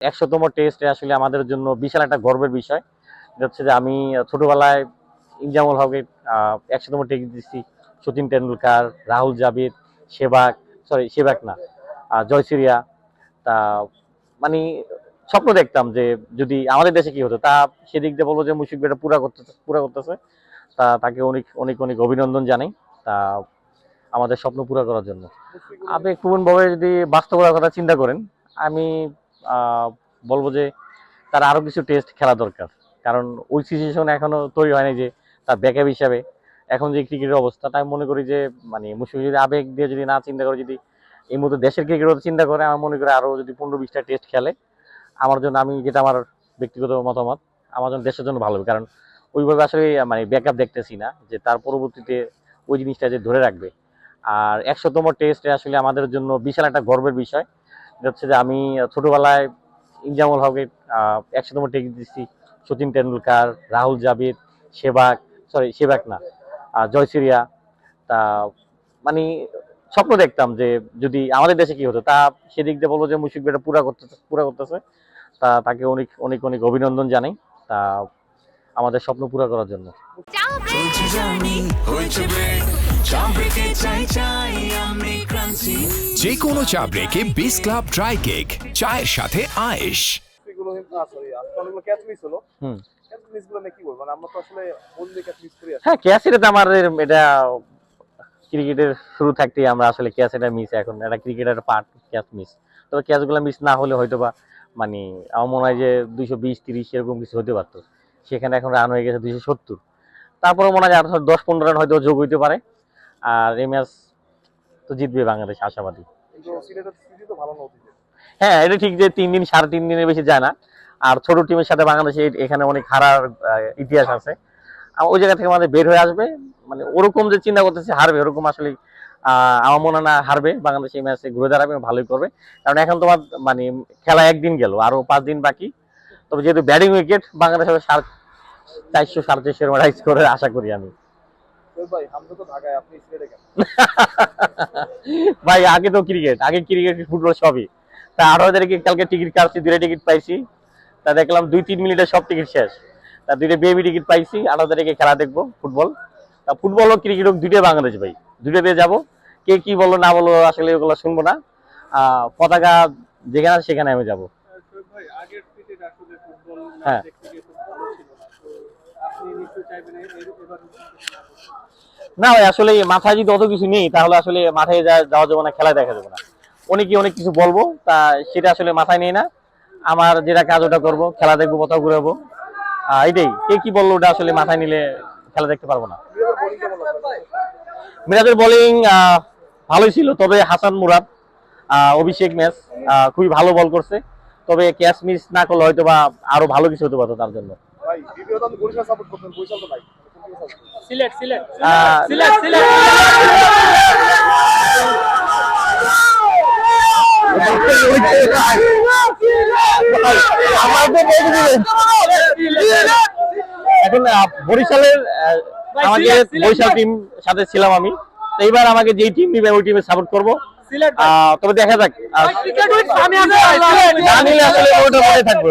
একশোতম টেস্টে আসলে আমাদের জন্য বিশাল একটা গর্বের বিষয়। এটা হচ্ছে যে আমি ছোটবেলায় ইনজামুল হকের একশোতম টেস্ট দিচ্ছি সচিন তেন্ডুলকার রাহুল জাবিদ সেবাগ সরি সেবাগ না জয়সুরিয়া। তা মানে স্বপ্ন দেখতাম যে যদি আমাদের দেশে কি হতো তা সেদিক দিয়ে বলব যে মুশিক এটা পুরা করতে পুরা করতেছে। তা তাকে অনেক অনেক অনেক অভিনন্দন জানাই। তা আমাদের স্বপ্ন পুরা করার জন্য। আপনি ভাবে যদি বাস্তবতার কথা চিন্তা করেন আমি বলব যে তার আরও কিছু টেস্ট খেলা দরকার। কারণ ওই সিচুয়েশন এখনও তৈরি হয়নি যে তার ব্যাকআপ হিসাবে। এখন যে ক্রিকেটের অবস্থাটা আমি মনে করি যে মানে মুশফিক যদি আবেগ দিয়ে যদি না চিন্তা করে, যদি এই মুহূর্তে দেশের ক্রিকেটের চিন্তা করে আমার মনে করি আরও যদি পনেরো বিশটা টেস্ট খেলে, আমার জন্য আমি যেটা আমার ব্যক্তিগত মতামত, আমার জন্য দেশের জন্য ভালো হবে। কারণ ওইভাবে আসলে মানে ব্যাকআপ দেখতেছি না যে তার পরবর্তীতে ওই জিনিসটা যে ধরে রাখবে। আর একশোতম টেস্টে আসলে আমাদের জন্য বিশাল একটা গর্বের বিষয়। হচ্ছে যে আমি ছোটবেলায় ইনজামুল হকের একশোতম টেস্ট দিচ্ছি। সচিন তেন্ডুলকার, রাহুল জাবিদ সেবাগ সরি সেবাক না জয়সুরিয়া তা মানে স্বপ্ন দেখতাম যে যদি আমাদের দেশে কি হতো, তা সেদিক দিয়ে বলব যে মুশিক এটা পুরা করতেছে পুরা করতেছে। তা তাকে অনেক অনেক অনেক অভিনন্দন জানাই। তা আমাদের স্বপ্ন পুরা করার জন্য। চা ব্রেকে চাই চাই আমি যে কোনো চা ব্রেকে বিস ক্লাব ড্রাই কেক চায়ের সাথে আয়েশ। এগুলো সরি অনেকগুলো ক্যাচ মিস হলো। হুম। মানে তো। হ্যাঁ আমাদের এটা ক্রিকেটের শুরু থাকতেই আমরা আসলে ক্যাচ এটা মিস এখন এটা ক্রিকেটের পার্ট ক্যাচ মিস তবে ক্যাচগুলো মিস না হলে হয়তো বা মানে আমার মনে হয় যে দুইশো বিশ তিরিশ এরকম কিছু হতে পারতো। সেখানে এখন রান হয়ে গেছে দুইশো সত্তর। তারপরে মনে হয় আরও দশ পনেরো রান হয়তো যোগ হইতে পারে। আর এই ম্যাচ তো জিতবে বাংলাদেশ, আশাবাদী। হ্যাঁ এটা ঠিক যে তিন দিন, সাড়ে তিন দিনের বেশি যায় না। আর ছোট টিমের সাথে বাংলাদেশে এখানে অনেক হারার ইতিহাস আছে। ওই জায়গা থেকে আমাদের বের হয়ে আসবে। মানে ওরকম যে চিন্তা করতেছে, হারবে। ওরকম আসলে আমার মনে না হারবে। বাংলাদেশ এই ম্যাচে ঘুরে দাঁড়াবে ভালোই করবে। কারণ এখন তোমার মানে খেলা একদিন গেল আরও পাঁচ দিন বাকি। তবে যেহেতু ব্যাটিং উইকেট বাংলাদেশ সাড়ে চারশো সাড়ে চারশো রাইজ করে আশা করি আমি। ভাই আমরা তো ঢাকায় আপনি সিলেটে কেন ভাই আগে তো ক্রিকেট আগে ক্রিকেট ফুটবল সবই। তা আঠারো তারিখে কালকে টিকিট কাটছি দুইটা টিকিট পাইছি। তা দেখলাম দুই তিন মিনিটে সব টিকিট শেষ। তা দুইটা বেবি টিকিট পাইছি আঠারো তারিখে খেলা দেখব ফুটবল তা ফুটবল হোক ক্রিকেট হোক দুইটাই বাংলাদেশ ভাই। দুইটাতে যাব। কে কি বলল না বলল আসলে ওগুলো শুনব না। পতাকা যেখানে আছে সেখানে আমি যাব। ফুটবল হ্যাঁ। ক্রিকেট ভালো ছিল না তো আপনি নিশ্চয়ই চাইবেন এ- এ- এবার না। ভাই, আসলে মাথায় যদি অত কিছু নেই, তাহলে আসলে মাথায় যাওয়া যাবে না খেলা দেখা যাবে না। অনেকে অনেক কিছু বলব, তা সেটা আসলে মাথায় নেই না। আমার যেটা কাজ, ওটা করব, খেলা দেখব, কোথাও ঘুরাবো। এটাই। কে কি বলল, ওটা আসলে মাথায় নিলে খেলা দেখতে পারব না। মিরাজের বোলিং ভালোই ছিল, তবে হাসান মুরাদ অভিষেক ম্যাচ খুবই ভালো বল করছে। তবে ক্যাচ মিস না করলে হয়তো বা আরও ভালো কিছু হতে পারতো তার জন্য। সিলেট সিলেট। সিলেট সিলেট। এখন বরিশালের সিলেট, বরিশাল টিম সাথে ছিলাম আমি। তো এইবার আমাকে যেই টিম নিবে ওই টিমে সাপোর্ট করব। তবে দেখা যাক। না নিলে আসলে ওটা মনে থাকব।